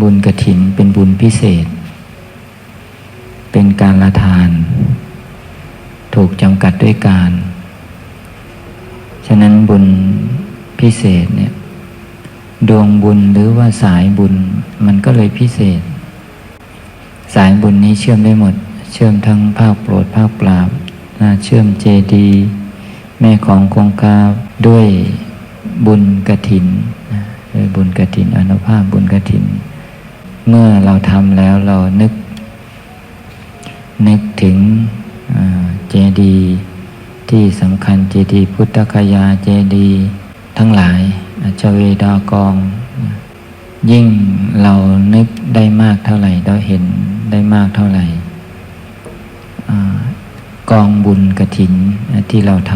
บุญกระถินเป็นบุญพิเศษ เป็นการละทาน ถูกจำกัดด้วยการ ฉะนั้นบุญพิเศษเนี่ยดวงบุญหรือว่าสายบุญมันก็เลยพิเศษ สายบุญนี้เชื่อมได้หมด เชื่อมทั้งภาคโปรดภาคปราบนะเชื่อมเจดีแม่ของคงคาด้วยบุญกระถินนะด้วยบุญกระถินอนุภาพบุญกระถิน เมื่อเราทำแล้วเรานึก นึกถึงเจดีที่สำคัญเจดีพุทธคยาเจดีทั้งหลายอชเวดากองยิ่งเรานึกได้มากเท่าไหร่เราเห็นได้มากเท่าไหร่กองบุญกระถินที่เราท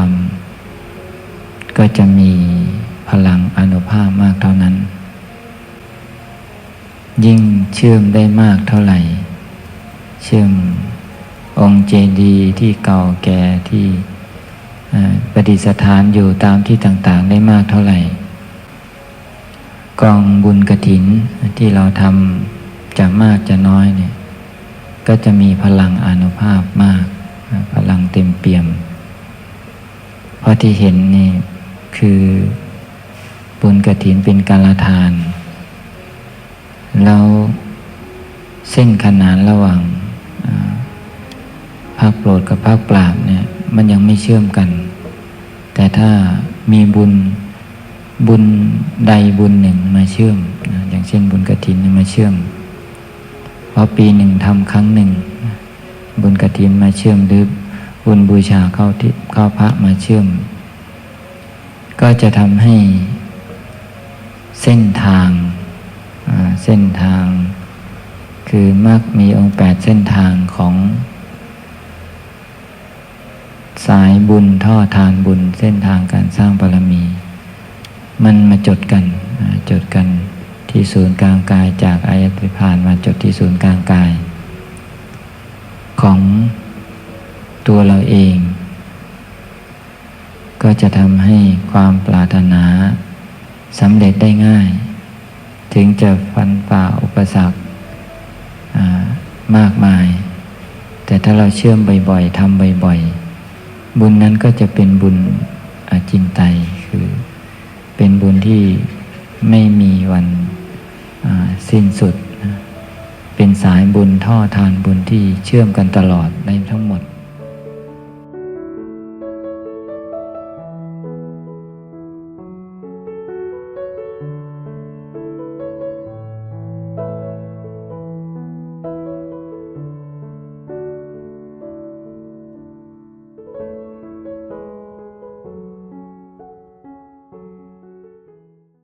ำก็จะมีพลังอนุภาพมากเท่านั้น ยิ่งเชื่อมได้มากเท่าไหร่ เชื่อมองค์เจดีย์ที่เก่าแก่ที่ประดิษฐานอยู่ตามที่ต่างๆ ได้มากเท่าไหร่ กองบุญกระถินที่เราทำจะมากจะน้อยเนี่ยก็จะมีพลังอานุภาพมาก พลังเต็มเปี่ยม เพราะที่เห็นนี่คือบุญกระถินเป็นการละทาน แล้วเส้นขนานระหว่างภาคโปรดกับภาคปราบเนี่ยมันยังไม่เชื่อมกัน แต่ถ้ามีบุญบุญใดบุญหนึ่งมาเชื่อมนะอย่างเช่นบุญกระถินมาเชื่อมเพราะปีหนึ่งทำครั้งหนึ่ง บุญกระถินมาเชื่อมหรือบุญบูชาเข้าที่เข้าพระมาเชื่อม ก็จะทำให้เส้นทาง ส้นทาง คือมักมีองค์แปดเส้นทางของ สายบุญท่อทานบุญเส้นทางการสร้างบารมี มันมาจดกันจดกันที่ศูนย์กลางกายจากอายตนะพานมาจดที่ศูนย์กลางกาย ของตัวเราเอง ก็จะทำให้ความปรารถนาสำเร็จได้ง่าย ถึงจะฟันฝ่าอุปสรรคมากมาย แต่ถ้าเราเชื่อมบ่อยๆทำบ่อยๆ บุญนั้นก็จะเป็นบุญอจินไตคือ เป็นบุญที่ไม่มีวันสิ้นสุด เป็นสายบุญท่อทานบุญที่เชื่อมกันตลอดในทั้งหมด